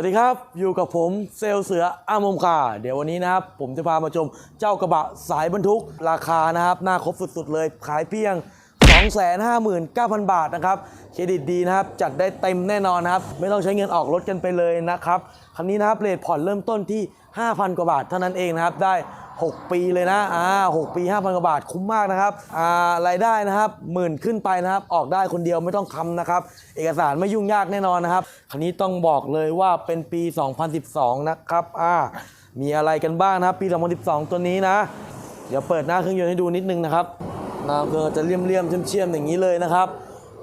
วัสดีครับ อยู่กับผมเซลเสืออามมคาเดี๋ยววันนี้นะครับ ผมจะพามาชมเจ้ากระบะสายบรรทุกราคานะครับหน้าครบสุดๆเลย ขายเพียง 259,000 บาทนะครับ เครดิตดีนะครับ จัดได้เต็มแน่นอนนะครับ ไม่ต้องใช้เงินออกรถกันไปเลยนะครับ คันนี้นะครับเรทผ่อนเริ่มต้นที่ 5,000 กว่าบาทเท่านั้นเองนะครับ ได้ 6 ปีเลยนะอ่า6ปี 5,000กว่าบาทคุ้มมากนะครับอ่ารายได้นะครับหมื่นขึ้นไปนะครับ ออกได้คนเดียวไม่ต้องคำนะครับ เอกสารไม่ยุ่งยากแน่นอนนะครับ คันนี้ต้องบอกเลยว่าเป็นปี 2012 นะครับอ่ามีอะไรกันบ้างนะครับ ปี 2012 ตัวนี้นะ เดี๋ยวเปิดหน้าเครื่องยนต์ให้ดูนิดนึงนะครับน้าเครื่องจะเลี่ยมๆเชี่ยมๆอย่างนี้เลยนะครับ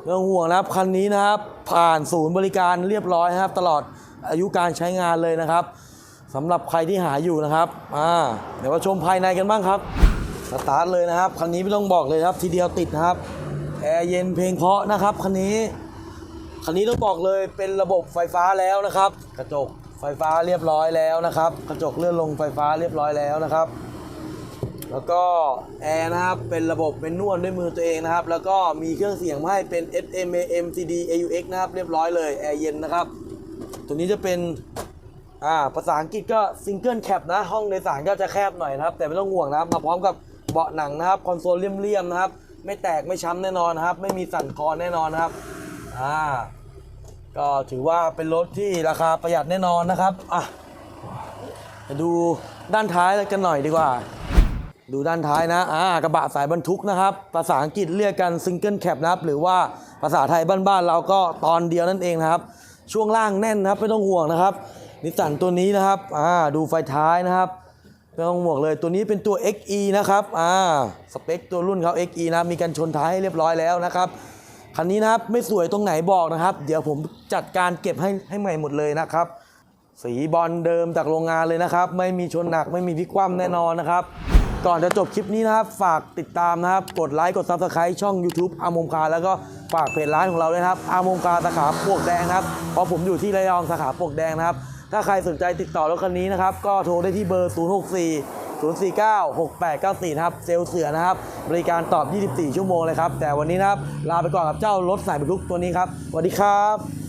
ไม่องห่วงนะครับคันนี้นะครับ ผ่านศูนย์บริการเรียบร้อยนะครับ ตลอดอายุการใช้งานเลยนะครับ สำหรับใครที่หาอยู่นะครับอ่าเดี๋ยวมาชมภายในกันบ้างครับสตาร์ทเลยนะครับคันนี้ไม่ต้องบอกเลยครับทีเดียวติดนะครับแอร์เย็นเพลงเพราะนะครับคันนี้คันนี้ต้องบอกเลยเป็นระบบไฟฟ้าแล้วนะครับ กระจกไฟฟ้าเรียบร้อยแล้วนะครับ กระจกเลื่อนลงไฟฟ้าเรียบร้อยแล้วนะครับ แล้วก็แอร์นะครับเป็นระบบเป็นนวดด้วยมือตัวเองนะครับ แล้วก็มีเครื่องเสียงมาให้เป็น FM AM CD AUX นะครับเรียบร้อยเลยแอร์เย็นนะครับ ตัวนี้จะเป็น อ่าภาษาอังกฤษก็ซิงเกิลแคปนะ ห้องโดยสารก็จะแคบหน่อยนะครับ แต่ไม่ต้องห่วงนะครับ มาพร้อมกับเบาะหนังนะครับ คอนโซลเลี่ยมๆนะครับ ไม่แตกไม่ช้ำแน่นอนนะครับ ไม่มีสั่นคลอนแน่นอนนะครับ อ่า ก็ถือว่าเป็นรถที่ราคาประหยัดแน่นอนนะครับ อะมาดูด้านท้ายกันหน่อยดีกว่า ดูด้านท้ายนะ อ่ากระบะสายบรรทุกนะครับ ภาษาอังกฤษเรียกกันซิงเกิลแคปนะครับ หรือว่าภาษาไทยบ้านๆเราก็ตอนเดียวนั่นเองนะครับ ช่วงล่างแน่นนะครับ ไม่ต้องห่วงนะครับ นิสสันตัวนี้นะครับอ่าดูไฟท้ายนะครับไม่ต้องห่วงเลยตัวนี้เป็นตัว XE นะครับอ่าสเปคตัวรุ่นเขา XE นะมีกันชนท้ายให้เรียบร้อยแล้วนะครับคันนี้นะครับไม่สวยตรงไหนบอกนะครับ เดี๋ยวผมจัดการเก็บให้ให้ใหม่หมดเลยนะครับ สีบอลเดิมจากโรงงานเลยนะครับ ไม่มีชนหนักไม่มีพลิกคว่ำแน่นอนนะครับ ก่อนจะจบคลิปนี้นะครับ ฝากติดตามนะครับ กดไลค์กด Subscribe ช่อง YouTube อามงคาแล้วก็ฝากเพจร้านของเราด้วยครับอามงคาสาขาปวกแดงนะครับเพราะผมอยู่ที่ระยองสาขาปวกแดงนะครับ ถ้าใครสนใจติดต่อรถคันนี้นะครับ ก็โทรได้ที่เบอร์ 064 049 6894 นะครับ เซลเสือนะครับ บริการตอบ 24 ชั่วโมงเลยครับ แต่วันนี้นะครับ ลาไปก่อนกับเจ้ารถสายบรรทุกตัวนี้ครับสวัสดีครับ